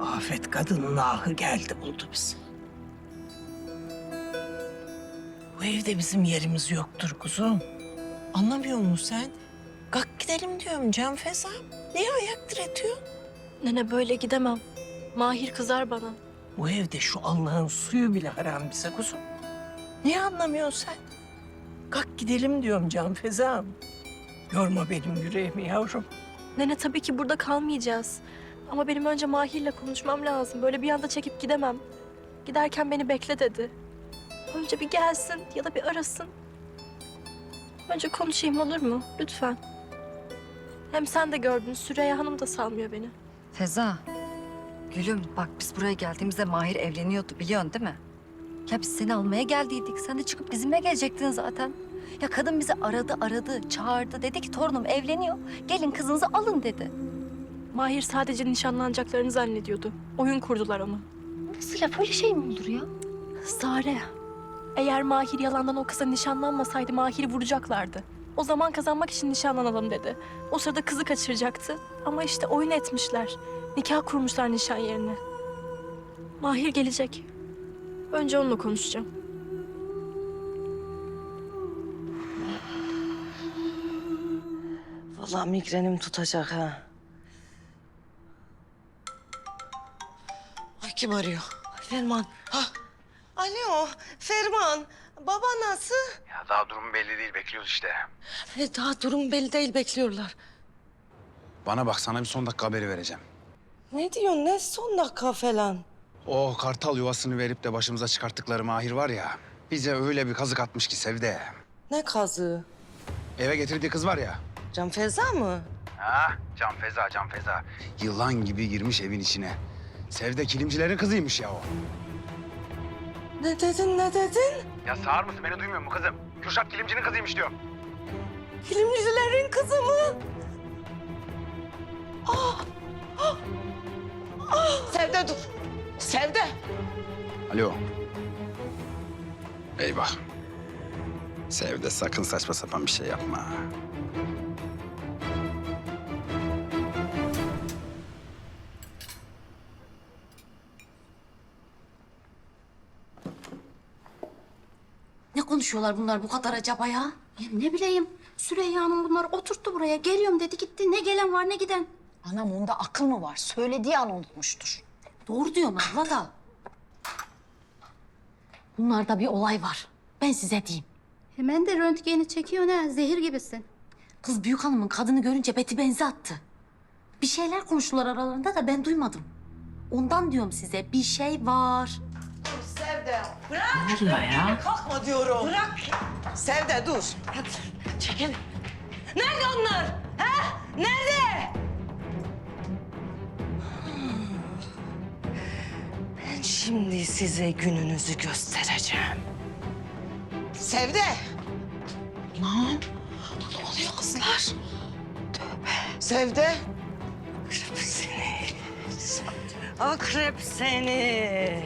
Afet kadının ahı geldi buldu bizi. Bu evde bizim yerimiz yoktur kuzum. Anlamıyor musun sen? Kalk gidelim diyorum Can Feza. Niye ayak diretiyor? Nene böyle gidemem. Mahir kızar bana. Bu evde şu Allah'ın suyu bile haram bize kuzum. Niye anlamıyorsun sen? Kalk gidelim diyorum Can Feza. Yorma benim yüreğimi yavrum. Nene tabii ki burada kalmayacağız. Ama benim önce Mahir'le konuşmam lazım. Böyle bir anda çekip gidemem. Giderken beni bekle dedi. Önce bir gelsin ya da bir arasın. Önce konuşayım olur mu? Lütfen. Hem sen de gördün Süreyya Hanım da salmıyor beni. Feza, gülüm bak biz buraya geldiğimizde Mahir evleniyordu biliyorsun değil mi? Ya biz seni almaya geldiydik. Sen de çıkıp bizimle gelecektin zaten. Ya kadın bizi aradı aradı, çağırdı. Dedi ki torunum evleniyor. Gelin kızınızı alın dedi. Mahir sadece nişanlanacaklarını zannediyordu. Oyun kurdular onu. Nasıl laf öyle şey mi olur ya? Sare, eğer Mahir yalandan o kıza nişanlanmasaydı Mahir'i vuracaklardı. O zaman kazanmak için nişanlanalım dedi. O sırada kızı kaçıracaktı. Ama işte oyun etmişler. Nikah kurmuşlar nişan yerine. Mahir gelecek. Önce onunla konuşacağım. Vallahi migrenim tutacak ha. Kim arıyor? Ferman. Ha. Alo Ferman. Baba nasıl? Ya daha durum belli değil bekliyoruz işte. E, daha durum belli değil bekliyorlar. Bana bak sana bir son dakika haberi vereceğim. Ne diyorsun ne son dakika falan? O kartal yuvasını verip de başımıza çıkarttıkları Mahir var ya. Bize öyle bir kazık atmış ki Sevde. Ne kazığı? Eve getirdiği kız var ya. Can Feza mı? Ha, Can Feza, Can Feza. Yılan gibi girmiş evin içine. Sevde kilimcilerin kızıymış ya o. Ne dedin ne dedin? Ya sağır mısın beni duymuyor mu kızım? Kürşat kilimcinin kızıymış diyorum. Kilimcilerin kızı mı? Ah, ah, ah. Sevde dur. Sevde. Alo. Eyvah. Sevde sakın saçma sapan bir şey yapma. Konuşuyorlar bunlar bu kadar acaba ya? ya ne bileyim. Süreyya Hanım bunları oturttu buraya. Geliyorum dedi gitti. Ne gelen var ne giden. Anam onda akıl mı var? Söylediği an unutmuştur. Doğru diyorsun abla da. Bunlarda bir olay var. Ben size diyeyim. Hemen de röntgeni çekiyor ne? Zehir gibisin. Kız büyük hanımın kadını görünce beti benzi attı. Bir şeyler konuştular aralarında da ben duymadım. Ondan diyorum size bir şey var. Bırak. Kalkma diyorum. Bırak. Sevde dur. Çekil. Nerede onlar? Ha? Nerede? Ben şimdi size gününüzü göstereceğim. Sevde. Lan. Ne oluyor kızlar? Tövbe. Sevde. Akrep seni. Akrep seni.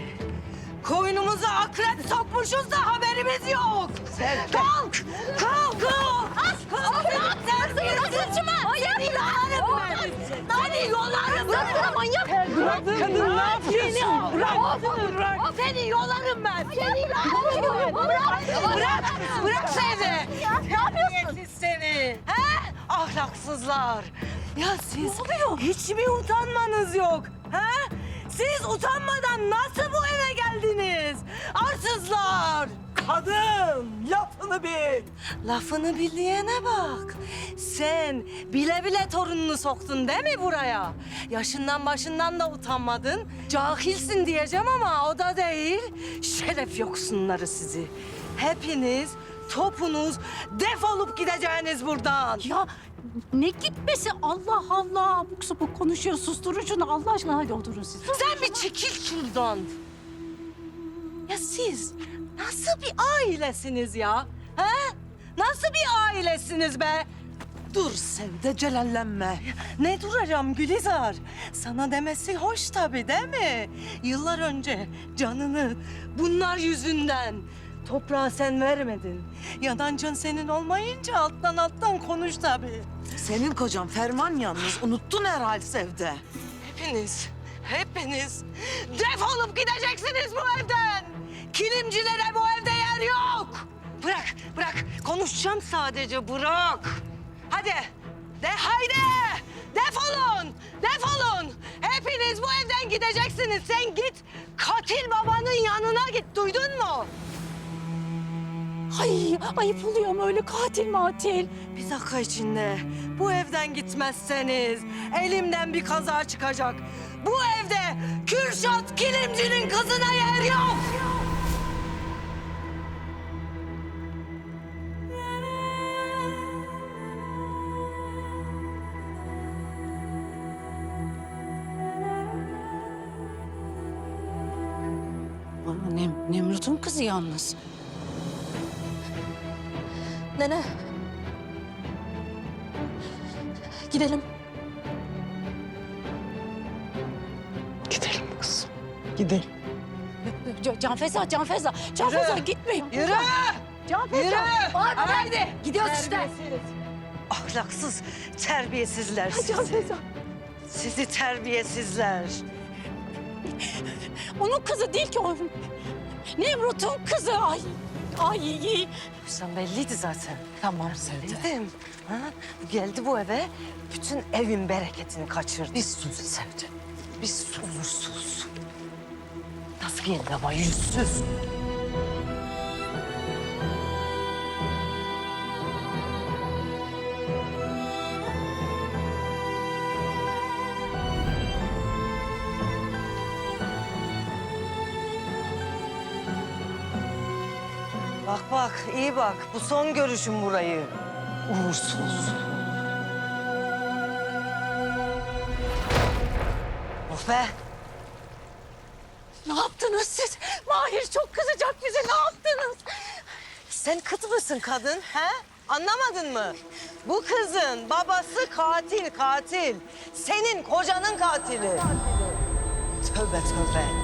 Koynumuza akrep sokmuşuz da haberimiz yok. Kalk! Kalk! Kalk! Kalk! Terbiyesiz! Seni yolarım ben! Seni yolarım ben! Manyak! Bırak kadın ne yapıyorsun? Bırak! Bırak! Seni yolarım ben! Seni yolarım ben! Bırak! Bırak! Bırak seni! Ne yapıyorsun? seni! He? Ahlaksızlar! Ya siz hiç mi utanmanız yok? He? Siz utanmadan nasıl bu eve geldiniz? Arsızlar! Kadın, lafını bil. Lafını bil diyene bak. Sen bile bile torununu soktun değil mi buraya? Yaşından başından da utanmadın. Cahilsin diyeceğim ama o da değil. Şeref yoksunları sizi. Hepiniz topunuz defolup gideceğiniz buradan. Ya ne gitmesi Allah Allah. Abuk sabuk konuşuyor. Susturun şunu Allah aşkına hadi oturun siz. Sen bir çekil şuradan. Ya siz nasıl bir ailesiniz ya? He? Nasıl bir ailesiniz be? Dur Sevde celallenme. Ne duracağım Gülizar? Sana demesi hoş tabii değil mi? Yıllar önce canını bunlar yüzünden toprağa sen vermedin. Yanan can senin olmayınca alttan alttan konuş tabii. Senin kocan Ferman yalnız unuttun herhal Sevde. Hepiniz hepiniz defolup gideceksiniz bu evden. Kilimcilere bu evde yer yok. Bırak, bırak. Konuşacağım sadece, bırak. Hadi, de haydi. Defolun, defolun. Hepiniz bu evden gideceksiniz. Sen git, katil babanın yanına git. Duydun mu? Ay ayıp oluyor ama öyle katil matil. Bir dakika içinde. Bu evden gitmezseniz elimden bir kaza çıkacak. Bu evde Kürşat Kilimci'nin kızına yer yok. Nem, Nemrut'un kızı yalnız. Nene. Gidelim. Gidelim kızım. Gidelim. Can- Feza, Can Feza, Can Yürü. Feza gitmeyin. Yürü, Can Feza. yürü. Haydi. Gidiyoruz işte. Ahlaksız, terbiyesizler sizi. Can Feza. Sizi terbiyesizler. Onun kızı değil ki o. Nemrut'un kızı. Ay. Ay. Sen belliydi zaten. Tamam Sevde. Dedim. Ha? Geldi bu eve, bütün evin bereketini kaçırdı. Bir sus Sevde. Bir solursuz. Nasıl geldi ama yüzsüz. Bak bak, iyi bak. Bu son görüşüm burayı. Uğursuz. Of be. Ne yaptınız siz? Mahir çok kızacak bize. Ne yaptınız? Sen kıt mısın kadın, he? Anlamadın mı? Bu kızın babası katil, katil. Senin kocanın katili. Tövbe tövbe.